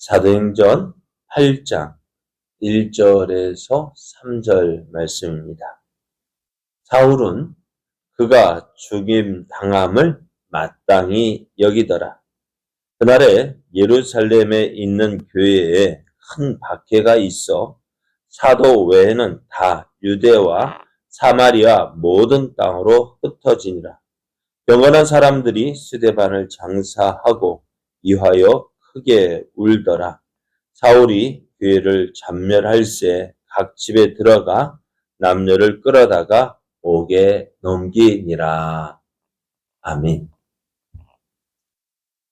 사도행전 8장 1절에서 3절 말씀입니다. 사울은 그가 죽임 당함을 마땅히 여기더라. 그날에 예루살렘에 있는 교회에 큰 박해가 있어 사도 외에는 다 유대와 사마리아 모든 땅으로 흩어지니라. 영원한 사람들이 스데반을 장사하고 이하여 크게 울더라. 사울이 교회를 잔멸할새 각 집에 들어가 남녀를 끌어다가 옥에 넘기니라. 아멘.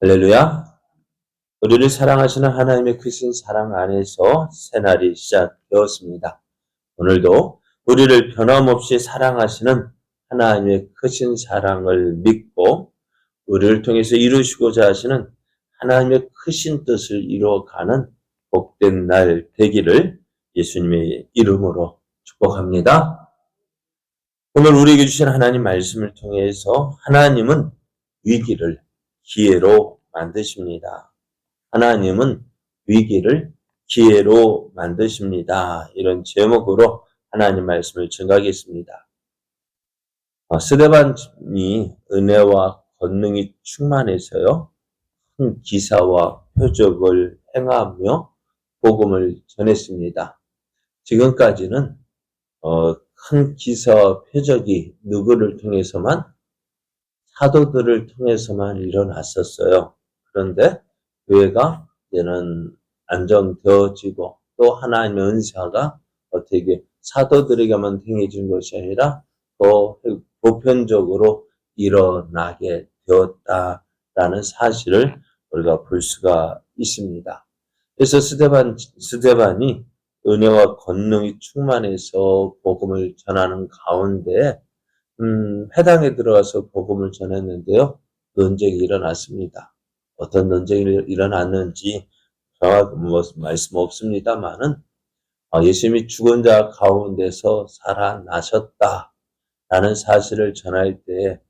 할렐루야. 우리를 사랑하시는 하나님의 크신 사랑 안에서 새날이 시작되었습니다. 오늘도 우리를 변함없이 사랑하시는 하나님의 크신 사랑을 믿고 우리를 통해서 이루시고자 하시는 하나님의 크신 뜻을 이루어가는 복된 날 되기를 예수님의 이름으로 축복합니다. 오늘 우리에게 주신 하나님 말씀을 통해서 하나님은 위기를 기회로 만드십니다. 하나님은 위기를 기회로 만드십니다. 이런 제목으로 하나님 말씀을 증가하겠습니다. 어, 스데반이 은혜와 권능이 충만해서요. 큰 기사와 표적을 행하며 복음을 전했습니다. 지금까지는 어, 큰 기사와 표적이 누구를 통해서만 사도들을 통해서만 일어났었어요. 그런데 교회가 이제는 안정되어지고 또 하나님의 은사가 어떻게 사도들에게만 행해진 것이 아니라 또 보편적으로 일어나게 되었다라는 사실을 우리가 볼 수가 있습니다. 그래서 스데반, 스데반이 은혜와 권능이 충만해서 복음을 전하는 가운데, 음, 해당에 들어가서 복음을 전했는데요. 논쟁이 일어났습니다. 어떤 논쟁이 일어났는지 정확히 뭐 말씀 없습니다만은, 아, 예수님이 죽은 자 가운데서 살아나셨다. 라는 사실을 전할 때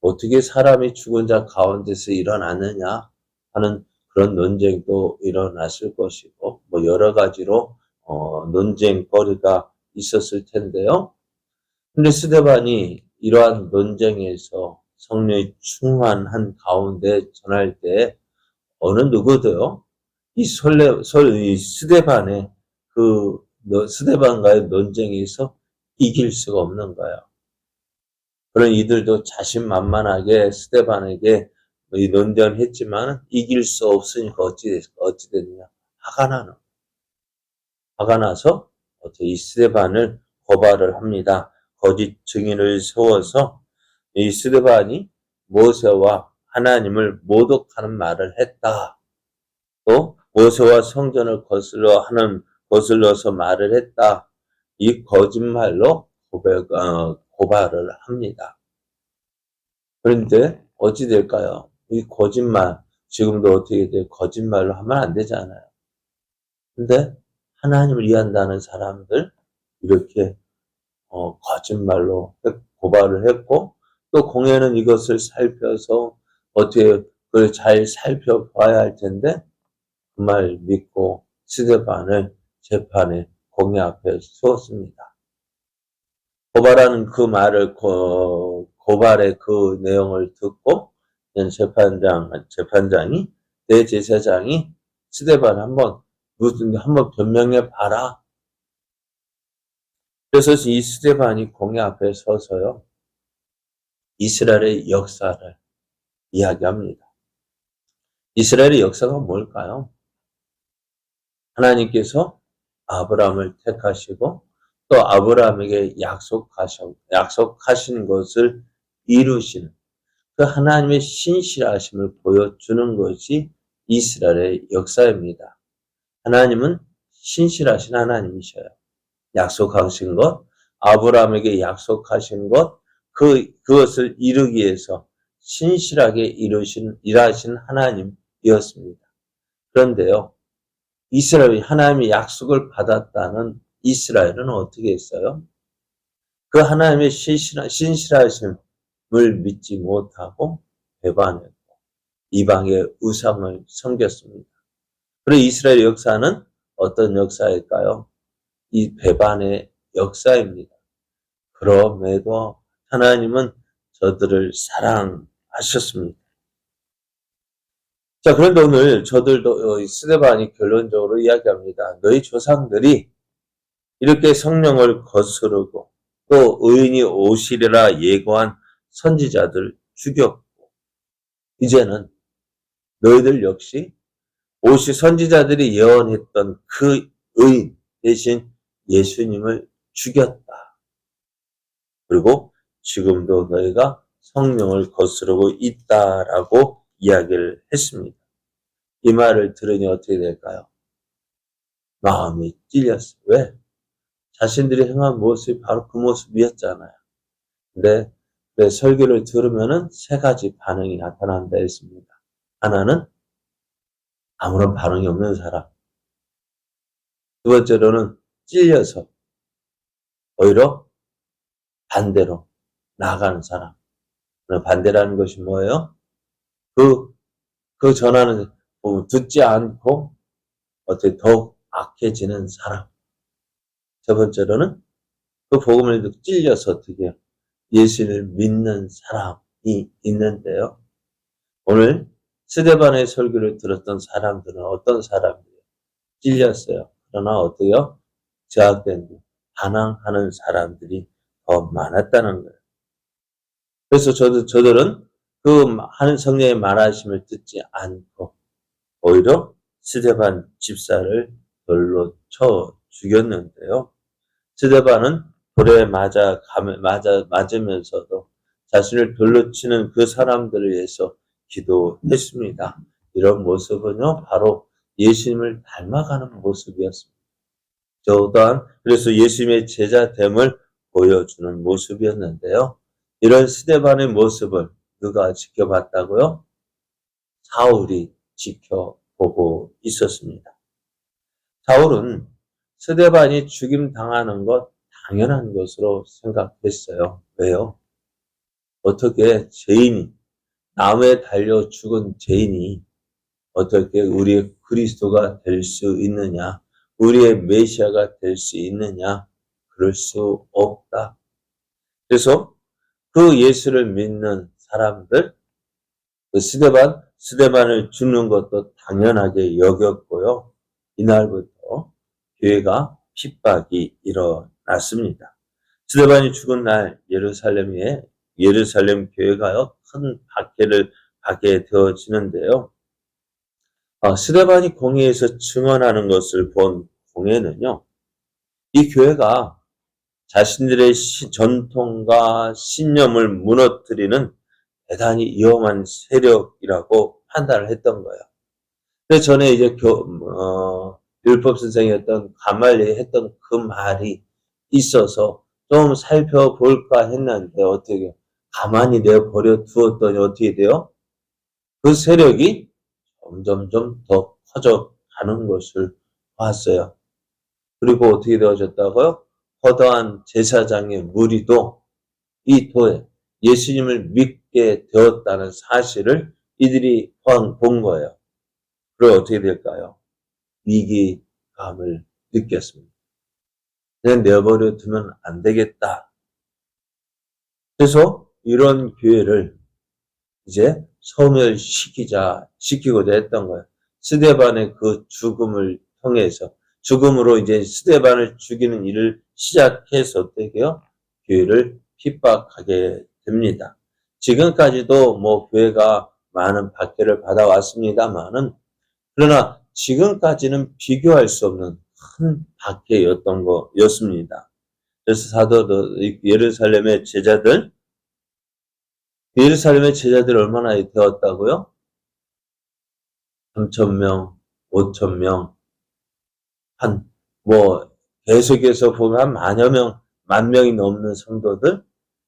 어떻게 사람이 죽은 자 가운데서 일어났느냐 하는 그런 논쟁도 일어났을 것이고 뭐 여러 가지로 어, 논쟁거리가 있었을 텐데요. 근데 스데반이 이러한 논쟁에서 성령이 충만한 가운데 전할 때 어느 누구도요 이 설레 설이 스데반의 그 스데반과의 논쟁에서 이길 수가 없는 거예요. 그런 이들도 자신만만하게 스테반에게 이 논쟁을 했지만 이길 수 없으니까 어찌, 어찌 됐냐. 화가 나는. 화가 나서 어떻게 이 스테반을 고발을 합니다. 거짓 증인을 세워서 이 스테반이 모세와 하나님을 모독하는 말을 했다. 또 모세와 성전을 거슬러 하는 거슬러서 말을 했다. 이 거짓말로 고백, 어, 고발을 합니다. 그런데 어찌 될까요? 이 거짓말, 지금도 어떻게 돼? 거짓말로 하면 안 되잖아요. 근데 하나님을 이해한다는 사람들, 이렇게, 어, 거짓말로 고발을 했고, 또 공예는 이것을 살펴서 어떻게 그걸 잘 살펴봐야 할 텐데, 그 말 믿고 스데반을 재판에 공예 앞에 세웠습니다. 고발하는 그 말을 고, 고발의 그 내용을 듣고 재판장 재판장이 내 제사장이 스데반 한번 무슨 한번 변명해 봐라. 그래서 이 스데반이 공회 앞에 서서요 이스라엘의 역사를 이야기합니다. 이스라엘의 역사가 뭘까요? 하나님께서 아브라함을 택하시고 또 아브라함에게 약속하셔, 약속하신 것을 이루시는 그 하나님의 신실하심을 보여주는 것이 이스라엘의 역사입니다. 하나님은 신실하신 하나님이셔요. 약속하신 것, 아브라함에게 약속하신 것, 그, 그것을 이루기 위해서 신실하게 이루신, 일하신 하나님이었습니다. 그런데요, 이스라엘이 하나님의 약속을 받았다는 이스라엘은 어떻게 했어요? 그 하나님의 신실하심을 믿지 못하고 배반했고 이방의 우상을 섬겼습니다. 그리고 이스라엘 역사는 어떤 역사일까요? 이 배반의 역사입니다. 그럼에도 하나님은 저들을 사랑하셨습니다. 자, 그런데 오늘 저들도 어, 스데반이 결론적으로 이야기합니다. 너희 조상들이 이렇게 성령을 거스르고 또 의인이 오시리라 예고한 선지자들 죽였고 이제는 너희들 역시 오시 선지자들이 예언했던 그 의인 대신 예수님을 죽였다. 그리고 지금도 너희가 성령을 거스르고 있다라고 이야기를 했습니다. 이 말을 들으니 어떻게 될까요? 마음이 찔렸어요. 왜? 자신들이 행한 모습이 바로 그 모습이었잖아요. 근데 그 설교를 들으면은 세 가지 반응이 나타난다 했습니다. 하나는 아무런 반응이 없는 사람. 두 번째로는 찔려서 오히려 반대로 나아가는 사람. 반대라는 것이 뭐예요? 그, 그 전하는, 뭐 듣지 않고 어떻게 더욱 악해지는 사람. 첫 번째로는 그 복음을 찔려서 어떻게 예수를 믿는 사람이 있는데요. 오늘 스데반의 설교를 들었던 사람들은 어떤 사람들이에요? 찔렸어요. 그러나 어때요? 제약된 뒤 반항하는 사람들이 더 많았다는 거예요. 그래서 저도, 저들은 그 하는 성령의 말하심을 듣지 않고 오히려 스데반 집사를 돌로 쳐 죽였는데요. 스데반은 돌에 맞아, 감- 맞아, 맞으면서도 자신을 돌로 치는 그 사람들을 위해서 기도했습니다. 이런 모습은요, 바로 예수님을 닮아가는 모습이었습니다. 저 또한 그래서 예수님의 제자됨을 보여주는 모습이었는데요. 이런 스데반의 모습을 누가 지켜봤다고요? 사울이 지켜보고 있었습니다. 사울은 스데반이 죽임 당하는 것 당연한 것으로 생각했어요. 왜요? 어떻게 죄인이 나무에 달려 죽은 죄인이 어떻게 우리의 그리스도가 될 수 있느냐? 우리의 메시아가 될 수 있느냐? 그럴 수 없다. 그래서 그 예수를 믿는 사람들, 그 스데반, 스데반을 죽는 것도 당연하게 여겼고요. 이날부터 교회가 핍박이 일어 났습니다. 스데반이 죽은 날 예루살렘에 예루살렘 교회가요 큰 박해를 받게 되어지는데요. 아, 스데반이 공회에서 증언하는 것을 본 공회는요, 이 교회가 자신들의 시- 전통과 신념을 무너뜨리는 대단히 위험한 세력이라고 판단을 했던 거예요. 그래서 전에 이제 교, 어, 율법 선생이었던 가말리 했던 그 말이 있어서 좀 살펴볼까 했는데 어떻게 가만히 내버려 두었더니 어떻게 돼요? 그 세력이 점점점 더 커져가는 것을 봤어요. 그리고 어떻게 되어졌다고요? 허다한 제사장의 무리도 이 도에 예수님을 믿게 되었다는 사실을 이들이 본- 본 거예요. 그리고 어떻게 될까요? 위기감을 느꼈습니다. 내버려 두면 안 되겠다. 그래서 이런 교회를 이제 소멸시키자, 시키고자 했던 거예요. 스데반의 그 죽음을 통해서, 죽음으로 이제 스데반을 죽이는 일을 시작해서 어떻게 요? 교회를 핍박하게 됩니다. 지금까지도 뭐 교회가 많은 박해를 받아왔습니다만은, 그러나 지금까지는 비교할 수 없는 큰 박해였던 거였습니다. 그래서 사도들, 이 예루살렘의 제자들, 예루살렘의 제자들 얼마나 되었다고요? 3천명, 5천명, 한, 뭐, 계속해서 보면 한 만여 명, 만 명이 넘는 성도들,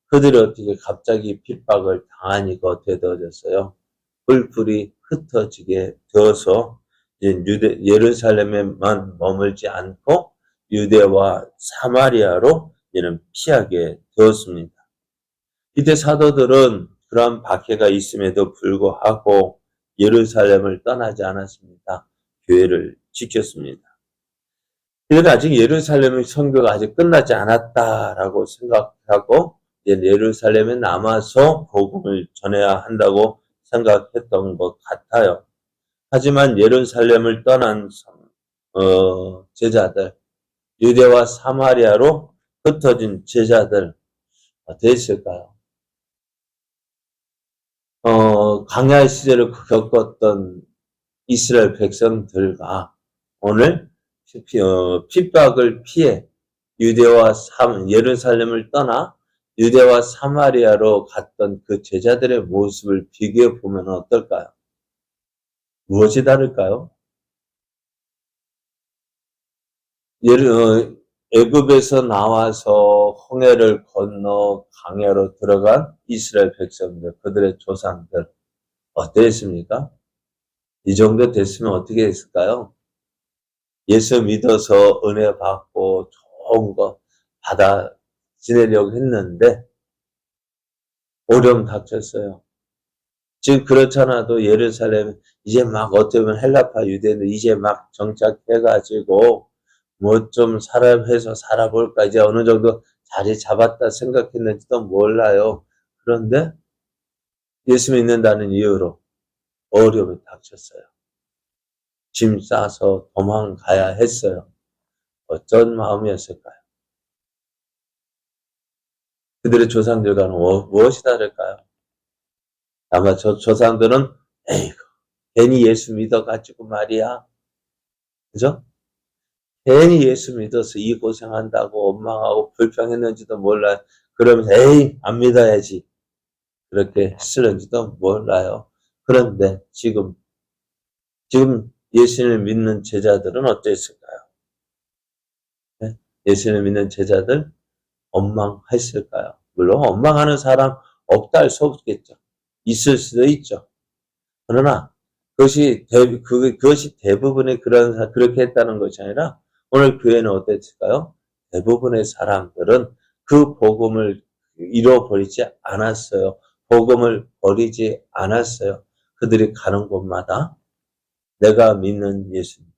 그들이 어떻게 갑자기 핍박을 당하니까 어떻게 되어졌어요? 뿔뿔이 흩어지게 되어서, 유대, 예루살렘에만 머물지 않고, 유대와 사마리아로 이는 피하게 되었습니다. 이때 사도들은 그러한 박해가 있음에도 불구하고 예루살렘을 떠나지 않았습니다. 교회를 지켰습니다. 그래도 아직 예루살렘의 선교가 아직 끝나지 않았다라고 생각하고 예루살렘에 남아서 복음을 전해야 한다고 생각했던 것 같아요. 하지만 예루살렘을 떠난 어, 제자들, 유대와 사마리아로 흩어진 제자들 어떻게 있을까요? 어, 강야의 시절을 겪었던 이스라엘 백성들과 오늘 피- 어, 핍박을 피해 유대와 사, 예루살렘을 떠나 유대와 사마리아로 갔던 그 제자들의 모습을 비교해 보면 어떨까요? 무엇이 다를까요? 예를, 어, 애굽에서 나와서 홍해를 건너 강야로 들어간 이스라엘 백성들, 그들의 조상들, 어땠습니까? 이 정도 됐으면 어떻게 했을까요? 예수 믿어서 은혜 받고 좋은 거 받아 지내려고 했는데, 어려움 닥쳤어요. 지금 그렇잖아도 예루살렘, 이제 막 어떻게 보면 헬라파 유대인들 이제 막 정착해가지고, 뭐 좀 살아해서 살아볼까 이제 어느 정도 자리 잡았다 생각했는지도 몰라요. 그런데 예수 믿는다는 이유로 어려움이 닥쳤어요. 짐 싸서 도망가야 했어요. 어떤 마음이었을까요? 그들의 조상들과는 뭐- 무엇이 다를까요? 아마 저 조상들은 에이구 괜히 예수 믿어가지고 말이야. 그죠? 괜히 예수 믿어서 이 고생한다고 원망하고 불평했는지도 몰라요. 그러면서 에이 안 믿어야지 그렇게 했을는지도 몰라요. 그런데 지금 지금 예수를 믿는 제자들은 어땠을까요? 네? 예수를 믿는 제자들 원망했을까요? 물론 원망하는 사람 없다 할 수 없겠죠. 있을 수도 있죠. 그러나 그것이 대, 그, 그것이 대부분의 그런 사- 그렇게 했다는 것이 아니라 오늘 교회는 어땠을까요? 대부분의 사람들은 그 복음을 잃어버리지 않았어요. 복음을 버리지 않았어요. 그들이 가는 곳마다 내가 믿는 예수님.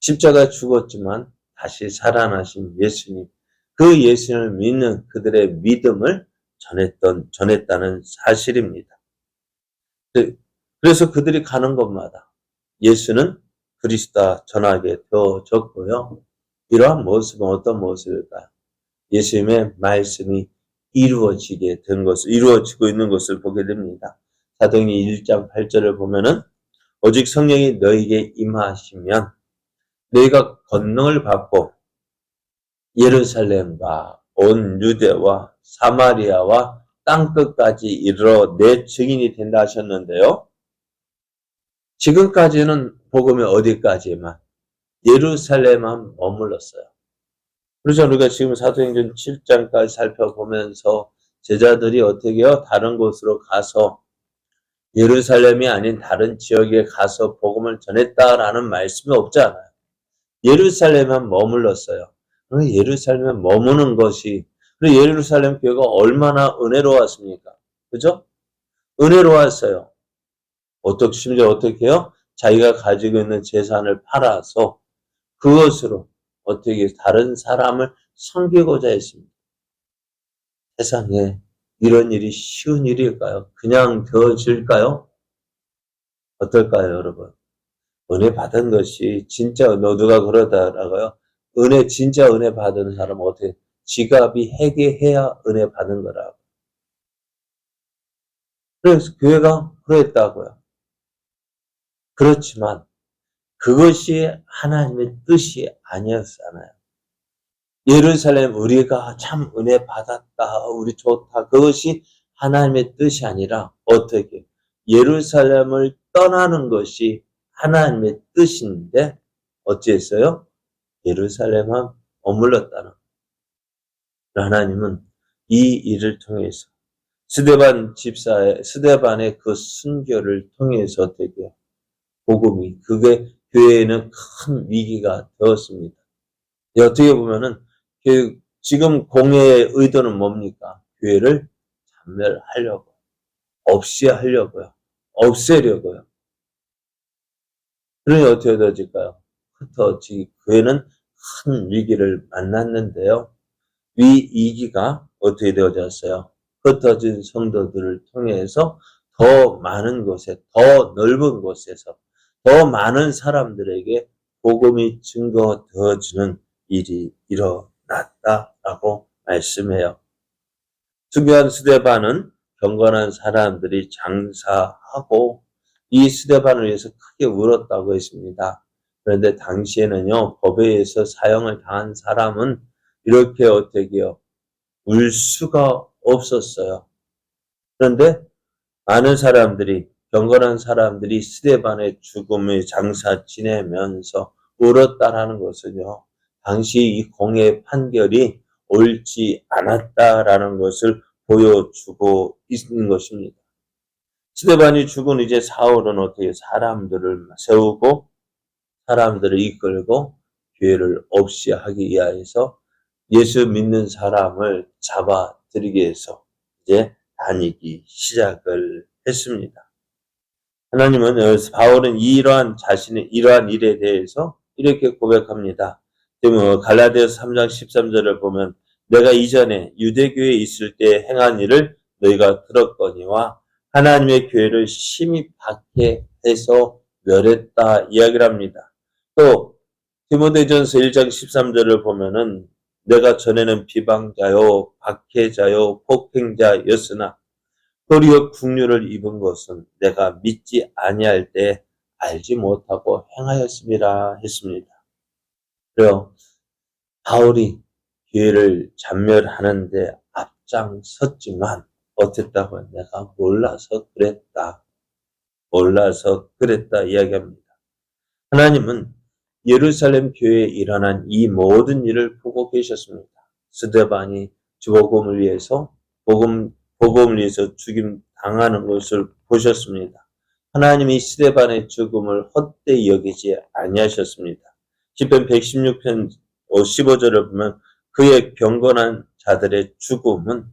십자가 죽었지만 다시 살아나신 예수님. 그 예수님을 믿는 그들의 믿음을 전했던, 전했다는 사실입니다. 그- 그래서 그들이 가는 곳마다 예수는 그리스도다 전하게 되어졌고요. 이러한 모습은 어떤 모습일까요? 예수님의 말씀이 이루어지게 된 것을, 이루어지고 있는 것을 보게 됩니다. 사도행전 1장 8절을 보면은 오직 성령이 너에게 임하시면 너희가 권능을 받고 예루살렘과 온 유대와 사마리아와 땅끝까지 이르러 내 증인이 된다 하셨는데요. 지금까지는 복음이 어디까지만 예루살렘만 머물렀어요. 그래서 우리가 지금 사도행전 7장까지 살펴보면서 제자들이 어떻게 해요? 다른 곳으로 가서 예루살렘이 아닌 다른 지역에 가서 복음을 전했다라는 말씀이 없지 않아요. 예루살렘만 머물렀어요. 그 예루살렘에 머무는 것이 그리고 예루살렘 교회가 얼마나 은혜로웠습니까? 그죠? 은혜로웠어요. 어떻게 심지어 어떻게 해요? 자기가 가지고 있는 재산을 팔아서 그것으로 어떻게 다른 사람을 섬기고자 했습니다. 세상에 이런 일이 쉬운 일일까요? 그냥 되어질까요? 어떨까요, 여러분? 은혜 받은 것이 진짜 너 누가 그러더라고요. 은혜 진짜 은혜 받은 사람은 어떻게 지갑이 해계해야 은혜 받은 거라고. 그래서 교회가 그랬다고요. 그렇지만 그것이 하나님의 뜻이 아니었잖아요. 예루살렘 우리가 참 은혜 받았다. 우리 좋다. 그것이 하나님의 뜻이 아니라 어떻게 예루살렘을 떠나는 것이 하나님의 뜻인데 어찌했어요? 예루살렘만 머물렀다는 하나님은 이 일을 통해서 스데반 집사의 스데반의 그 순교를 통해서 해요? 복음이 그게 교회에는 큰 위기가 되었습니다. 어떻게 보면은 그 지금 공회의 의도는 뭡니까? 교회를 잔멸하려고 없이 하려고요. 없애려고요. 그러니 어떻게 되어질까요? 흩어지기, 교회는 큰 위기를 만났는데요. 위 2기가 어떻게 되어졌어요? 흩어진 성도들을 통해서 더 많은 곳에, 더 넓은 곳에서, 더 많은 사람들에게 복음이 증거되어지는 일이 일어났다라고 말씀해요. 중요한 스데반은 경건한 사람들이 장사하고 이 스데반을 위해서 크게 울었다고 했습니다. 그런데 당시에는요, 법에 의해서 사형을 당한 사람은 이렇게 어떻게요? 울 수가 없었어요. 그런데 많은 사람들이, 경건한 사람들이 스데반의 죽음의 장사 지내면서 울었다라는 것은요, 당시 이 공의 판결이 옳지 않았다라는 것을 보여주고 있는 것입니다. 스데반이 죽은 이제 사울은 어떻게 사람들을 세우고 사람들을 이끌고 교회를 없이 하기 위하여서 예수 믿는 사람을 잡아들이기 위해서 이제 다니기 시작을 했습니다. 하나님은 바울은 이러한 자신의 이러한 일에 대해서 이렇게 고백합니다. 지금 갈라디아서 3장 13절을 보면 내가 이전에 유대교에 있을 때 행한 일을 너희가 들었거니와 하나님의 교회를 심히 박해 해서 멸했다 이야기를 합니다. 또 디모데전서 1장 13절을 보면은 내가 전에는 비방자요 박해자요 폭행자였으나 도리어 국류를 입은 것은 내가 믿지 아니할 때 알지 못하고 행하였습니다 했습니다. 그래요. 바울이 교회를 잔멸하는데 앞장섰지만 어땠다고 내가 몰라서 그랬다. 몰라서 그랬다 이야기합니다. 하나님은 예루살렘 교회에 일어난 이 모든 일을 보고 계셨습니다. 스데반이 복음을 위해서 복음 복음을 위해서 죽임 당하는 것을 보셨습니다. 하나님이 스데반의 죽음을 헛되이 여기지 아니하셨습니다. 시편 116편 15절을 보면 그의 경건한 자들의 죽음은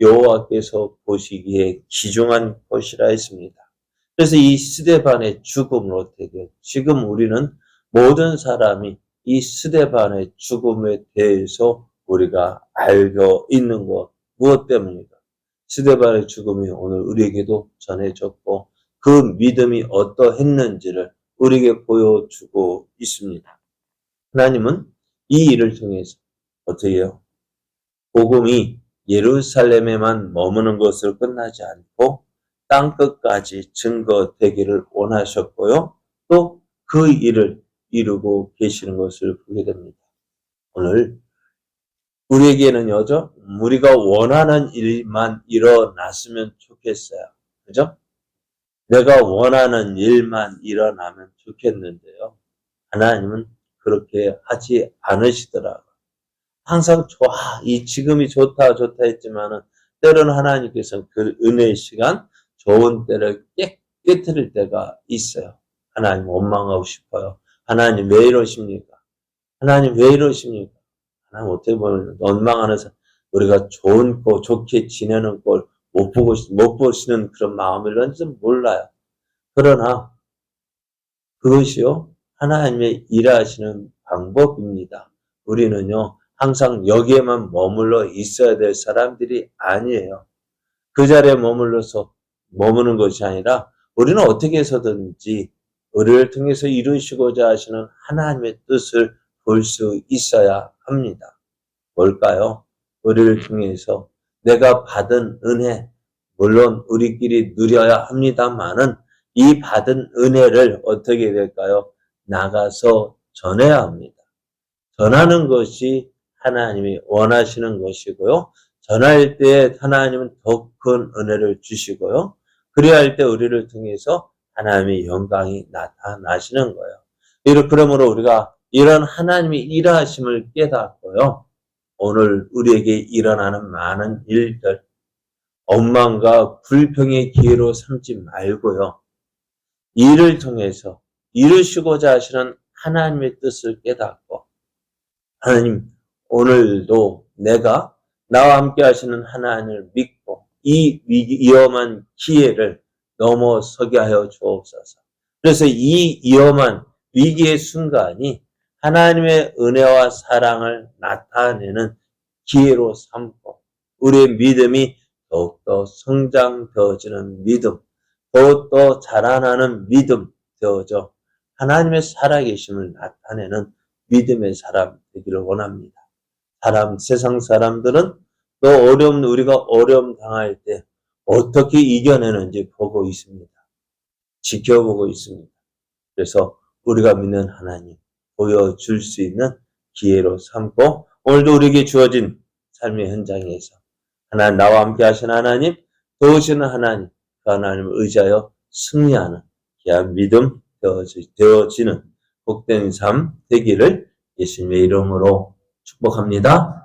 여호와께서 보시기에 귀중한 것이라 했습니다. 그래서 이 스데반의 죽음을 어떻게 지금 우리는 모든 사람이 이 스데반의 죽음에 대해서 우리가 알고 있는 것 무엇 때문입니까? 스데반의 죽음이 오늘 우리에게도 전해졌고 그 믿음이 어떠했는지를 우리에게 보여주고 있습니다. 하나님은 이 일을 통해서 어떻게 해요? 복음이 예루살렘에만 머무는 것으로 끝나지 않고 땅 끝까지 증거되기를 원하셨고요. 또 그 일을 이루고 계시는 것을 보게 됩니다. 오늘 우리에게는 여죠? 우리가 원하는 일만 일어났으면 좋겠어요. 그죠? 내가 원하는 일만 일어나면 좋겠는데요. 하나님은 그렇게 하지 않으시더라고요. 항상 좋아, 이 지금이 좋다, 좋다 했지만은 때로는 하나님께서 그 은혜의 시간, 좋은 때를 깨, 깨뜨릴 때가 있어요. 하나님 원망하고 싶어요. 하나님 왜 이러십니까? 하나님 왜 이러십니까? 하나님 어떻게 보면 원망하는 사람, 우리가 좋은 거, 좋게 지내는 걸못 보고, 못 보시는 그런 마음이런지 몰라요. 그러나 그것이요, 하나님의 일하시는 방법입니다. 우리는요, 항상 여기에만 머물러 있어야 될 사람들이 아니에요. 그 자리에 머물러서 머무는 것이 아니라 우리는 어떻게 해서든지 우리를 통해서 이루시고자 하시는 하나님의 뜻을 볼 수 있어야 합니다. 뭘까요? 우리를 통해서 내가 받은 은혜, 물론 우리끼리 누려야 합니다만은 이 받은 은혜를 어떻게 될까요? 나가서 전해야 합니다. 전하는 것이 하나님이 원하시는 것이고요. 전할 때 하나님은 더 큰 은혜를 주시고요. 그래야 할 때 우리를 통해서 하나님의 영광이 나타나시는 거예요. 이러 그러므로 우리가 이런 하나님의 일하심을 깨닫고요. 오늘 우리에게 일어나는 많은 일들, 원망과 불평의 기회로 삼지 말고요. 일을 통해서 이루시고자 하시는 하나님의 뜻을 깨닫고 하나님 오늘도 내가 나와 함께 하시는 하나님을 믿고 이 위험한 기회를 넘어서게 하여 주옵소서. 그래서 이 위험한 위기의 순간이 하나님의 은혜와 사랑을 나타내는 기회로 삼고 우리의 믿음이 더욱더 성장되어지는 믿음, 더욱더 자라나는 믿음 되어져 하나님의 살아계심을 나타내는 믿음의 사람 되기를 원합니다. 사람, 세상 사람들은 또 어려움, 우리가 어려움 당할 때 어떻게 이겨내는지 보고 있습니다. 지켜보고 있습니다. 그래서 우리가 믿는 하나님 보여줄 수 있는 기회로 삼고 오늘도 우리에게 주어진 삶의 현장에서 하나님 나와 함께 하신 하나님 도우시는 하나님 그 하나님을 의지하여 승리하는 귀한 믿음 되어지- 되어지는 복된 삶 되기를 예수님의 이름으로 축복합니다.